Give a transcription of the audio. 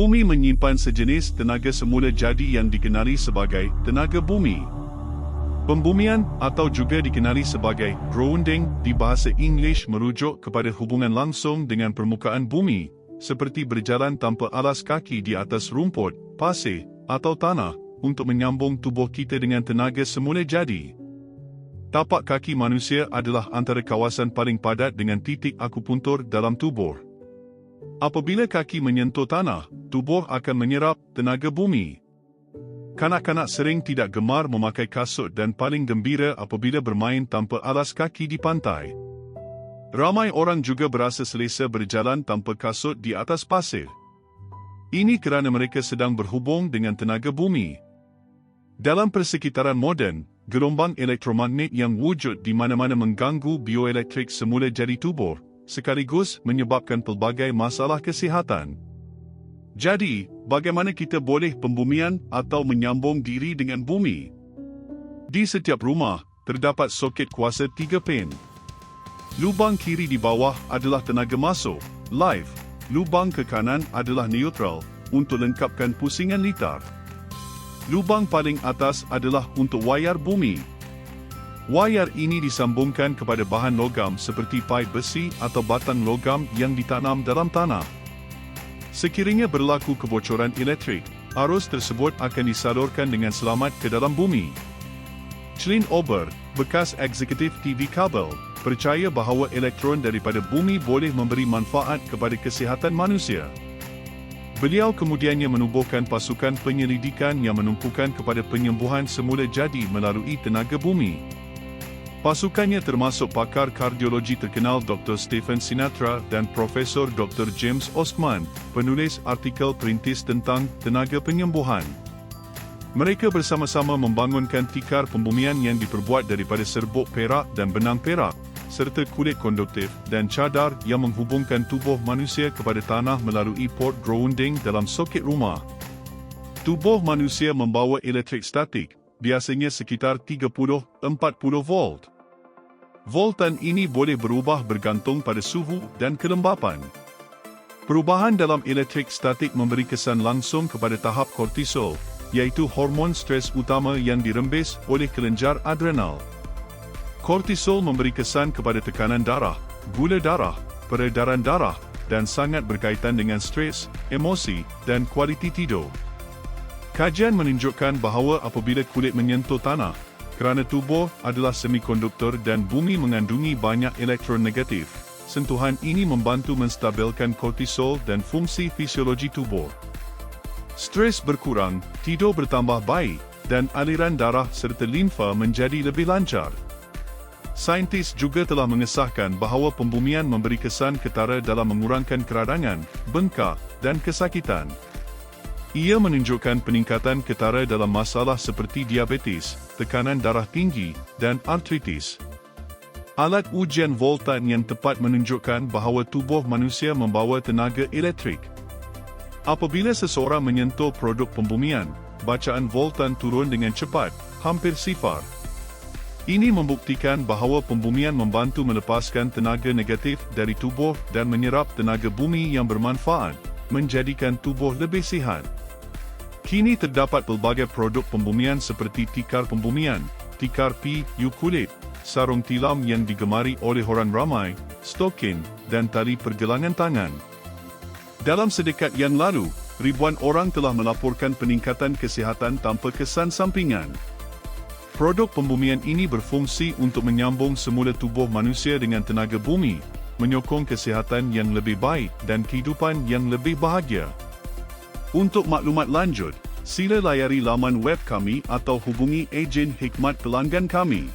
Bumi menyimpan sejenis tenaga semula jadi yang dikenali sebagai tenaga bumi. Pembumian atau juga dikenali sebagai grounding di bahasa Inggeris merujuk kepada hubungan langsung dengan permukaan bumi seperti berjalan tanpa alas kaki di atas rumput, pasir atau tanah untuk menyambung tubuh kita dengan tenaga semula jadi. Tapak kaki manusia adalah antara kawasan paling padat dengan titik akupuntur dalam tubuh. Apabila kaki menyentuh tanah, tubuh akan menyerap tenaga bumi. Kanak-kanak sering tidak gemar memakai kasut dan paling gembira apabila bermain tanpa alas kaki di pantai. Ramai orang juga berasa selesa berjalan tanpa kasut di atas pasir. Ini kerana mereka sedang berhubung dengan tenaga bumi. Dalam persekitaran moden, gelombang elektromagnet yang wujud di mana-mana mengganggu bioelektrik semula jadi tubuh, sekaligus menyebabkan pelbagai masalah kesihatan. Jadi, bagaimana kita boleh pembumian atau menyambung diri dengan bumi? Di setiap rumah, terdapat soket kuasa 3 pin. Lubang kiri di bawah adalah tenaga masuk, live. Lubang ke kanan adalah neutral, untuk lengkapkan pusingan litar. Lubang paling atas adalah untuk wayar bumi. Wayar ini disambungkan kepada bahan logam seperti paip besi atau batang logam yang ditanam dalam tanah. Sekiranya berlaku kebocoran elektrik, arus tersebut akan disalurkan dengan selamat ke dalam bumi. Chlin Ober, bekas eksekutif TV kabel, percaya bahawa elektron daripada bumi boleh memberi manfaat kepada kesihatan manusia. Beliau kemudiannya menubuhkan pasukan penyelidikan yang menumpukan kepada penyembuhan semula jadi melalui tenaga bumi. Pasukannya termasuk pakar kardiologi terkenal Dr. Stephen Sinatra dan Profesor Dr. James Ostman, penulis artikel perintis tentang tenaga penyembuhan. Mereka bersama-sama membangunkan tikar pembumian yang diperbuat daripada serbuk perak dan benang perak, serta kulit konduktif dan cadar yang menghubungkan tubuh manusia kepada tanah melalui port grounding dalam soket rumah. Tubuh manusia membawa elektrik statik, biasanya sekitar 30-40 volt. Voltan ini boleh berubah bergantung pada suhu dan kelembapan. Perubahan dalam elektrik statik memberi kesan langsung kepada tahap kortisol, iaitu hormon stres utama yang dirembes oleh kelenjar adrenal. Kortisol memberi kesan kepada tekanan darah, gula darah, peredaran darah dan sangat berkaitan dengan stres, emosi dan kualiti tidur. Kajian menunjukkan bahawa apabila kulit menyentuh tanah, kerana tubuh adalah semikonduktor dan bumi mengandungi banyak elektron negatif, sentuhan ini membantu menstabilkan kortisol dan fungsi fisiologi tubuh. Stres berkurang, tidur bertambah baik, dan aliran darah serta limfa menjadi lebih lancar. Saintis juga telah mengesahkan bahawa pembumian memberi kesan ketara dalam mengurangkan keradangan, bengkak dan kesakitan. Ia menunjukkan peningkatan ketara dalam masalah seperti diabetes, tekanan darah tinggi, dan artritis. Alat ujian voltan yang tepat menunjukkan bahawa tubuh manusia membawa tenaga elektrik. Apabila seseorang menyentuh produk pembumian, bacaan voltan turun dengan cepat, hampir sifar. Ini membuktikan bahawa pembumian membantu melepaskan tenaga negatif dari tubuh dan menyerap tenaga bumi yang bermanfaat, menjadikan tubuh lebih sihat. Kini terdapat pelbagai produk pembumian seperti tikar pembumian, tikar pi, kulit, sarung tilam yang digemari oleh orang ramai, stokin, dan tali pergelangan tangan. Dalam sedekat yang lalu, ribuan orang telah melaporkan peningkatan kesihatan tanpa kesan sampingan. Produk pembumian ini berfungsi untuk menyambung semula tubuh manusia dengan tenaga bumi, menyokong kesihatan yang lebih baik dan kehidupan yang lebih bahagia. Untuk maklumat lanjut, sila layari laman web kami atau hubungi ejen hikmat pelanggan kami.